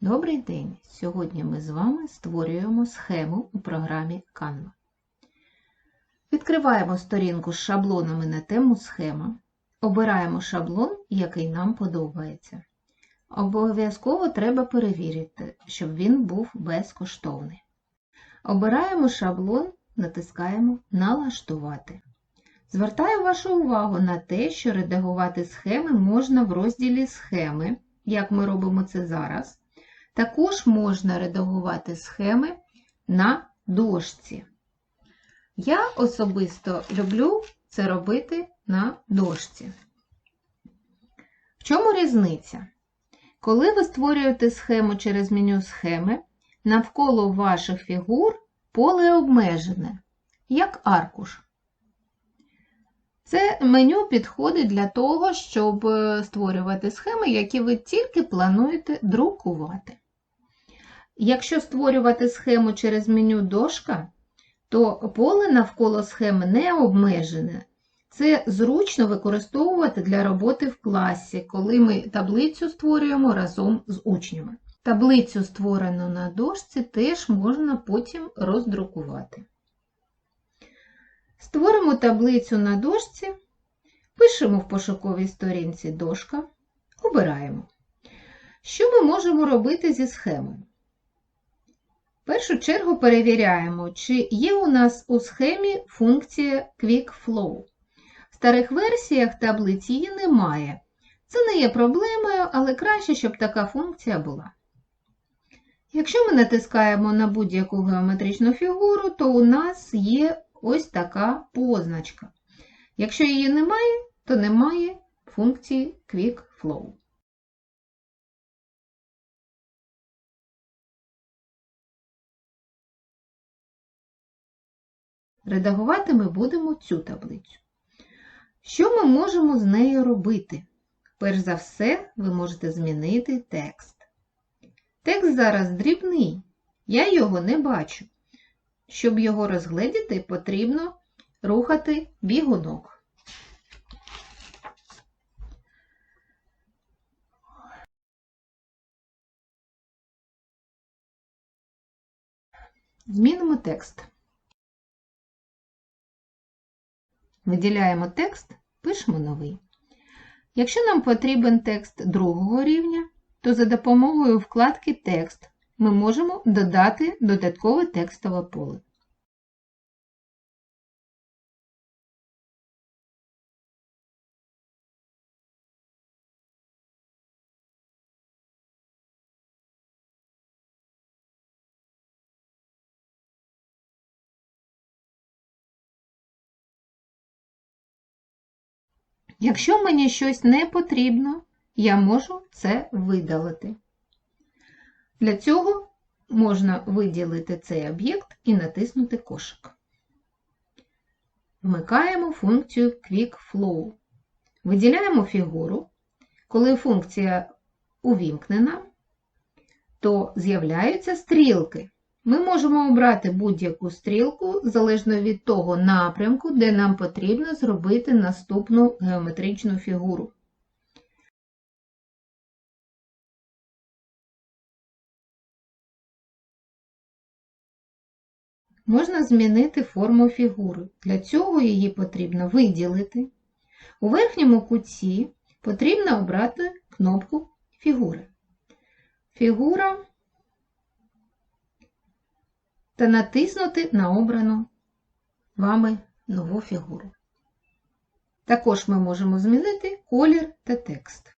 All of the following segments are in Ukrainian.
Добрий день! Сьогодні ми з вами створюємо схему у програмі Canva. Відкриваємо сторінку з шаблонами на тему схема. Обираємо шаблон, який нам подобається. Обов'язково треба перевірити, щоб він був безкоштовний. Обираємо шаблон, натискаємо Налаштувати. Звертаю вашу увагу на те, що редагувати схеми можна в розділі Схеми, як ми робимо це зараз. Також можна редагувати схеми на дошці. Я особисто люблю це робити на дошці. В чому різниця? Коли ви створюєте схему через меню схеми, навколо ваших фігур поле обмежене, як аркуш. Це меню підходить для того, щоб створювати схеми, які ви тільки плануєте друкувати. Якщо створювати схему через меню дошка, то поле навколо схеми не обмежене. Це зручно використовувати для роботи в класі, коли ми таблицю створюємо разом з учнями. Таблицю, створену на дошці, теж можна потім роздрукувати. Створимо таблицю на дошці, пишемо в пошуковій сторінці дошка, обираємо. Що ми можемо робити зі схемою? В першу чергу перевіряємо, чи є у нас у схемі функція Quick Flow. В старих версіях таблиці її немає. Це не є проблемою, але краще, щоб така функція була. Якщо ми натискаємо на будь-яку геометричну фігуру, то у нас є ось така позначка. Якщо її немає, то немає функції Quick Flow. Редагувати ми будемо цю таблицю. Що ми можемо з нею робити? Перш за все, ви можете змінити текст. Текст зараз дрібний, я його не бачу. Щоб його розгледіти, потрібно рухати бігунок. Змінимо текст. Виділяємо текст, пишемо новий. Якщо нам потрібен текст другого рівня, то за допомогою вкладки Текст ми можемо додати додаткове текстове поле. Якщо мені щось не потрібно, я можу це видалити. Для цього можна виділити цей об'єкт і натиснути кошик. Вмикаємо функцію Quick Flow. Виділяємо фігуру. Коли функція увімкнена, то з'являються стрілки. Ми можемо обрати будь-яку стрілку залежно від того напрямку, де нам потрібно зробити наступну геометричну фігуру. Можна змінити форму фігури. Для цього її потрібно виділити. У верхньому куті потрібно обрати кнопку фігури. Фігура та натиснути на обрану вами нову фігуру. Також ми можемо змінити колір та текст.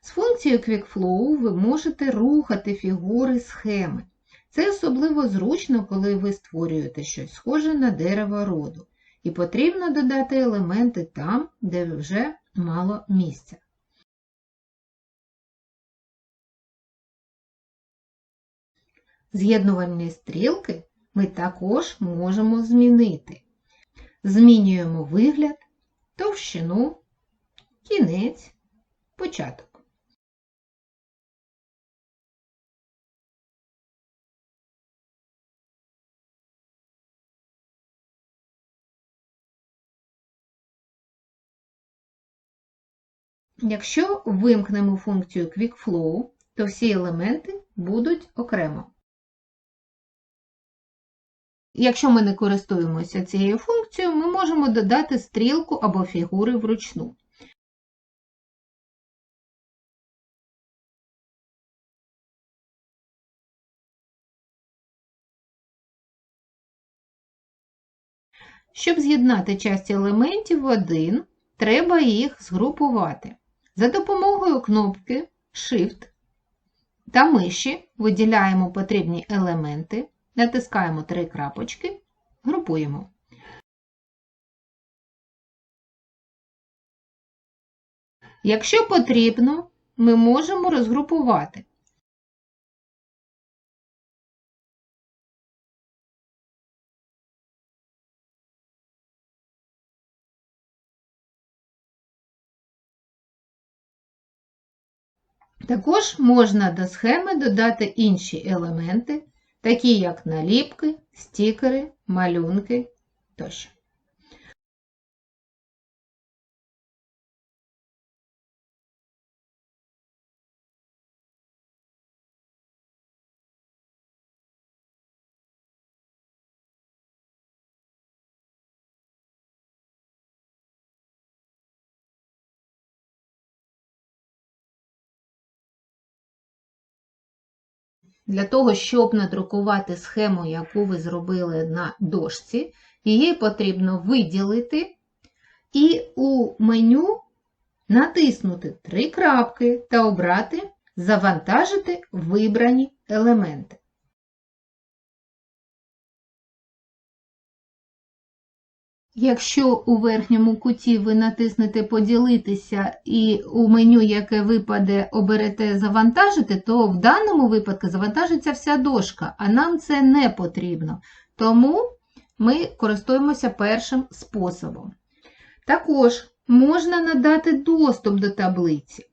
З функцією QuickFlow ви можете рухати фігури схеми. Це особливо зручно, коли ви створюєте щось схоже на дерево роду і потрібно додати елементи там, де вже мало місця. З'єднувальні стрілки ми також можемо змінити. Змінюємо вигляд, товщину, кінець, початок. Якщо вимкнемо функцію Quick Flow, то всі елементи будуть окремо. Якщо ми не користуємося цією функцією, ми можемо додати стрілку або фігури вручну. Щоб з'єднати часті елементів в один, треба їх згрупувати. За допомогою кнопки Shift та миші виділяємо потрібні елементи, натискаємо три крапочки, групуємо. Якщо потрібно, ми можемо розгрупувати. Також можна до схеми додати інші елементи, такі як наліпки, стікери, малюнки тощо. Для того, щоб надрукувати схему, яку ви зробили на дошці, її потрібно виділити і у меню натиснути три крапки та обрати Завантажити вибрані елементи. Якщо у верхньому куті ви натиснете Поділитися і у меню, яке випаде, оберете Завантажити, то в даному випадку завантажиться вся дошка, а нам це не потрібно. Тому ми користуємося першим способом. Також можна надати доступ до таблиці.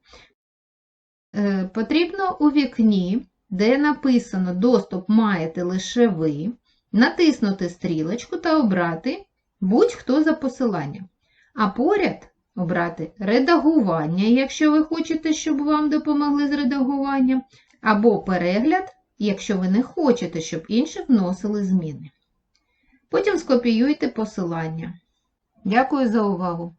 Е, потрібно у вікні, де написано Доступ маєте лише ви, натиснути стрілочку та обрати будь-хто за посиланням. А поряд обрати редагування, якщо ви хочете, щоб вам допомогли з редагуванням, або перегляд, якщо ви не хочете, щоб інші вносили зміни. Потім скопіюйте посилання. Дякую за увагу!